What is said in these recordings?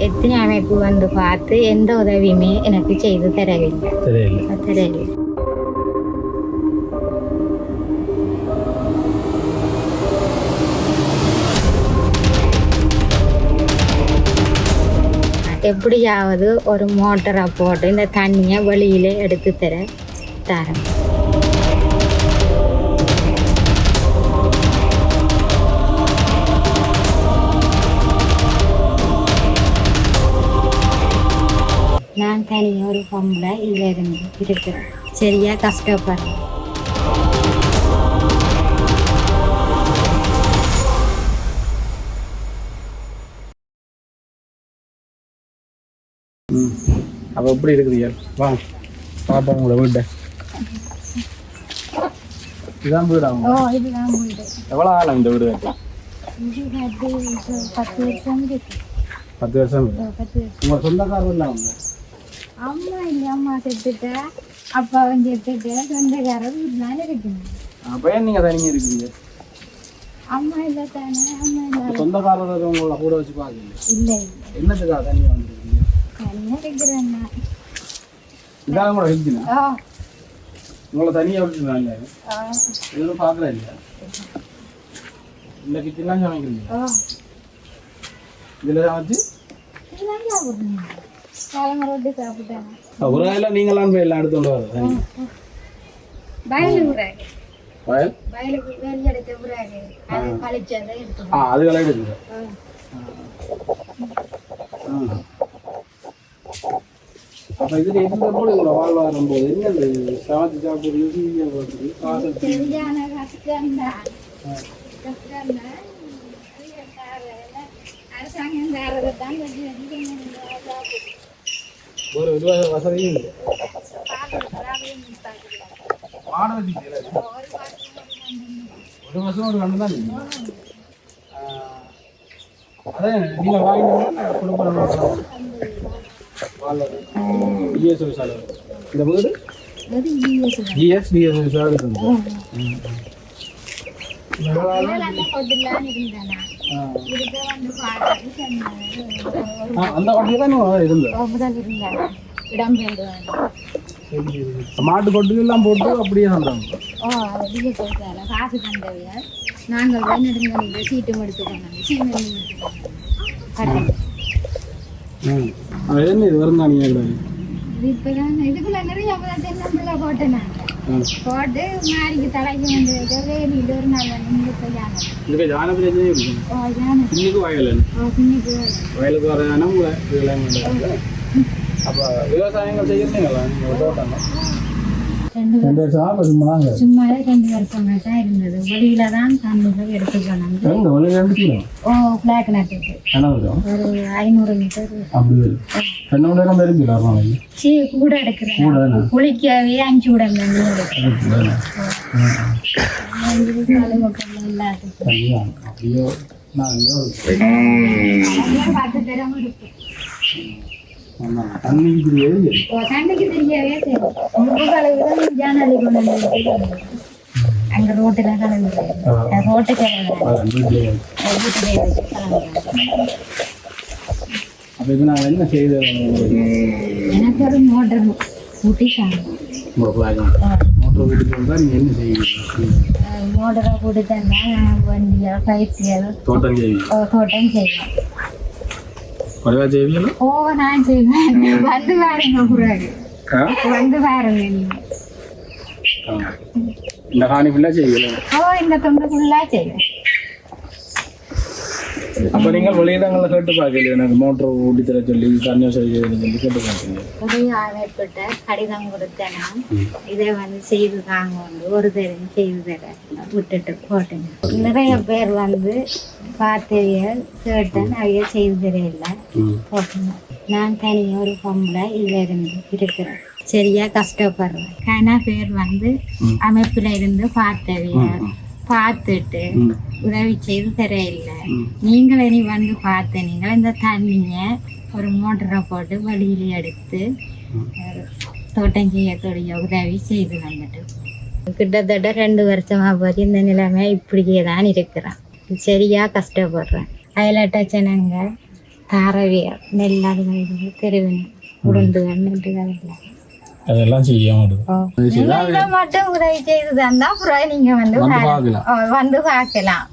எத்தனை அமைப்பு வந்து பார்த்து எந்த உதவியுமே எனக்கு செய்து தரவில்லை தரவில்லை எப்படியாவது ஒரு மோட்டரை போட்டு இந்த தண்ணியை வெளியில எடுத்து தர தரேன் தனியாக ஒரு பொம்பளை இதில் இருந்து இருக்கிறேன் சரியா கஷ்டப்படுறேன் அப்போ எப்படி இருக்குதுயா வா பாப்பா உங்களை வீட்டை. இதுதான் வீடு. எவ்வளோ ஆளும் இந்த வீடு பத்து வருஷம் பத்து வருஷம் இருக்கு. ஓ, பத்து வருஷம். உங்க சொந்தக்காரர் இல்லை அவங்க அம்மா இல்லை அம்மா செத்துட்டா. அப்பா வந்து செத்துட்டு சொந்தக்காரர் வீட்டுலாம் இருக்கணும். அப்போ ஏன் நீங்கள் தனியாக இருக்கிறீங்க அம்மா இல்லை தானே அம்மா இல்லை. சொந்தக்காரர் உங்களை கூட வச்சு பார்க்கல. இல்லை என்னத்துக்காக தனியாக வந்துருக்கீங்க? தனியாக இருக்கிறேன் நான். இதான் கூட ஓ உங்களை தனியாக விட்டுருந்தாங்க எதுவும் பார்க்கல இல்லையா இந்த கிச்சன்லாம் சமைக்கிறீங்க. இதில் சமைச்சு? வேலை நீங்களாம் போய் எல்லாம் எடுத்துட்டு வர வேலி எடுத்து அப்போ இதில் போது உங்களோட வாழ்வாரம் போது என்ன இந்த காசு அரசாங்கம் தரதை தான் வச்சு வச்சு ஒரு விதமான வசதியும் இல்லை. வச்சுக்கிறீங்களா ஒரு வருஷம் ஒரு கண்டு தான் நீங்கள் அதே நீங்கள் வாங்கினீங்கன்னா குடும்பம் ஜிஎஸ் விசால இந்த வீடு ஜிஎஸ் விசால இருக்குது. அந்த கொட்டிலாம் இருந்தானா வண்டியில் தான் நீங்கள் இடம் மாட்டு போட்டு அப்படியே ஓ காசு தந்தவையா நாங்கள் போய் சீட்டும் எடுத்துக்கோங்க எடுத்துக்கோங்க ம் இது இதுக்குள்ள நிறைய அப்பதான் தென்னம்பிள்ளை போட்டேன் போட்டு மாடிக்கு தலைக்கு வந்து வைக்க வேலியில் ஒரு நாள் வந்து இங்கே போயாங்க இதுக்கு ஜானபுரி இருக்கும் ஓ யானை இன்னைக்கு வயல் ஓ சின்னிக்கு வயலுக்கு வர ரெண்டு ரெண்டு வருஷமா தான் இருந்தது. வெளியில தான் தண்ணிகள் எங்க கிலோ ஓ பிளாக் நட்டுக்கு ஒரு ஐநூறு மீட்டர் அப்படி ரெண்டு மணி நேரம் கூட எடுக்கிறேன். கூட குளிக்கவே அஞ்சு அப்படியோ நான் பத்து இருக்கு. தண்ணிக்கு தெரியாது. ஓ தண்ணிக்கு தெரியவே தெரியும் ஜானலி கொண்டு. அங்க ரோட்டுல கழுவு ரோட்டு கழுவு வீட்டிலே வீட்டுல வச்சு கழுவுறாங்க. அப்போ இது நான் என்ன செய்து எனக்கு ஒரு மோட்டர் கூட்டிட்டாங்க மோட்டர் வீட்டுக்கு வந்தால் நீங்கள் என்ன செய்வீங்க? மோட்டரை கூட்டிட்டேன்னா வண்டியா பயிற்சியல் தோட்டம் செய்வீங்க. தோட்டம் செய்வேன். குறைவா செய்வீங்களா ஓ நான் செய்வேன் வந்து பாருங்க பிறகு ஆ வந்து பாருங்க நீங்க. இந்த காணி ஃபுல்லாக செய்வீங்க ஓ இந்த தொண்டு ஃபுல்லா செய்வேன் அப்போ நீங்கள் வெளியிடங்களில் கேட்டு பார்க்கல எனக்கு மோட்டர் ஊட்டி தர சொல்லி தண்ணி வசதி சொல்லி கேட்டு உதவி ஆணைப்பட்ட கடிதம் கொடுத்தேன் இதை வந்து செய்து தாங்க வந்து ஒரு தரம் செய்து தர விட்டுட்டு போட்டேன். நிறைய பேர் வந்து பார்த்தவிய கேட்டேன் அவைய செய்து தரையில போட்டேன். நான் தனியாக ஒரு பொம்பளை இதில் இருந்து இருக்கிறேன். சரியா கஷ்டப்படுறேன். கன பேர் வந்து அமைப்பில் இருந்து பார்த்தவிய பார்த்துட்டு உதவி செய்து தரையில்லை நீங்கள் இனி வந்து பார்த்த நீங்கள் இந்த தண்ணியை ஒரு மோட்டரை போட்டு வெளியில எடுத்து தோட்டம் செய்யக்கூடிய உதவி செய்து வந்துட்டு கிட்டத்தட்ட ரெண்டு வருஷமா போய் இந்த நிலைமை இப்படியே தான் இருக்கிறேன். சரியா கஷ்டப்படுறேன். அயலட்ட ஜனங்க தாரவியல் நெல் அது வயது தெருவினை உருண்டுகள் நெட்டுகள் எல்லாம் அதெல்லாம் செய்ய பார்க்கலாம்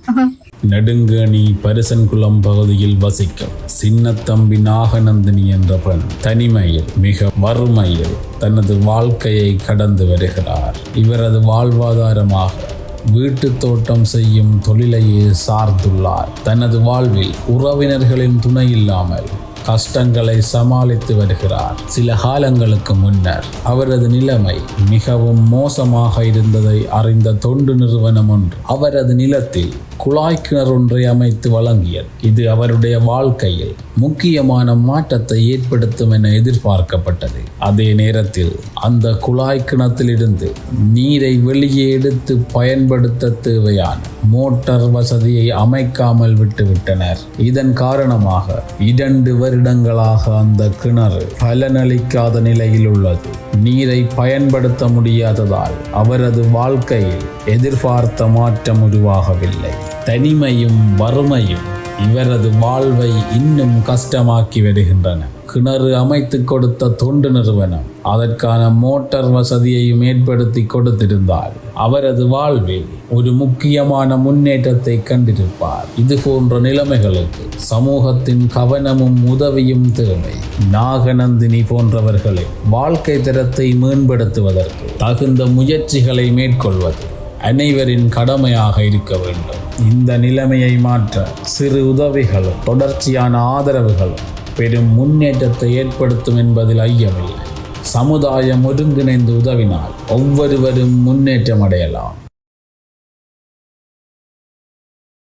நெடுங்கணி பரிசன்குளம் பகுதியில் வசிக்கும் சின்னத்தம்பி நாகநந்தினி என்ற பெண் தனிமையில் மிக வறுமையில் தனது வாழ்க்கையை கடந்து வருகிறார் இவரது வாழ்வாதாரமாக வீட்டு தோட்டம் செய்யும் தொழிலையே சார்ந்துள்ளார் தனது வாழ்வில் உறவினர்களின் துணை இல்லாமல் கஷ்டங்களை சமாளித்து வருகிறார். சில காலங்களுக்கு முன்னர் அவரது நிலைமை மிகவும் மோசமாக இருந்ததை அறிந்த தொண்டு நிறுவனம் ஒன்று அவரது நிலத்தில் குழாய் கிணறு ஒன்றை அமைத்து வழங்கியது. இது அவருடைய வாழ்க்கையில் முக்கியமான மாற்றத்தை ஏற்படுத்தும் என எதிர்பார்க்கப்பட்டது. அதே நேரத்தில் அந்த குழாய் கிணத்திலிருந்து நீரை வெளியே எடுத்து பயன்படுத்த தேவையான மோட்டார் வசதியை அமைக்காமல் விட்டுவிட்டனர். இதன் காரணமாக இரண்டு வருடங்களாக அந்த கிணறு பலனளிக்காத நிலையில் உள்ளது. நீரை பயன்படுத்த முடியாததால் அவரது வாழ்க்கையில் எதிர்பார்த்த மாற்றம் உருவாகவில்லை. தனிமையும் வறுமையும் இவரது வாழ்வை இன்னும் கஷ்டமாக்கி வருகின்றன கிணறு அமைத்து கொடுத்த தொண்டு நிறுவனம் அதற்கான மோட்டார் வசதியையும் ஏற்படுத்தி கொடுத்திருந்தால் அவரது வாழ்வில் ஒரு முக்கியமான முன்னேற்றத்தை கண்டிருப்பார். இது போன்ற நிலைமைகளுக்கு சமூகத்தின் கவனமும் உதவியும் தேவை நாகநந்தினி போன்றவர்களை வாழ்க்கை தரத்தை மேம்படுத்துவதற்கு தகுந்த முயற்சிகளை மேற்கொள்வது அனைவரின் கடமையாக இருக்க வேண்டும். இந்த நிலைமையை மாற்ற சிறு உதவிகளும் தொடர்ச்சியான ஆதரவுகளும் பெரும் முன்னேற்றத்தை ஏற்படுத்தும் என்பதில் ஐயமில்லை. சமுதாயம் ஒருங்கிணைந்து உதவினால் ஒவ்வொருவரும் முன்னேற்றம் அடையலாம்.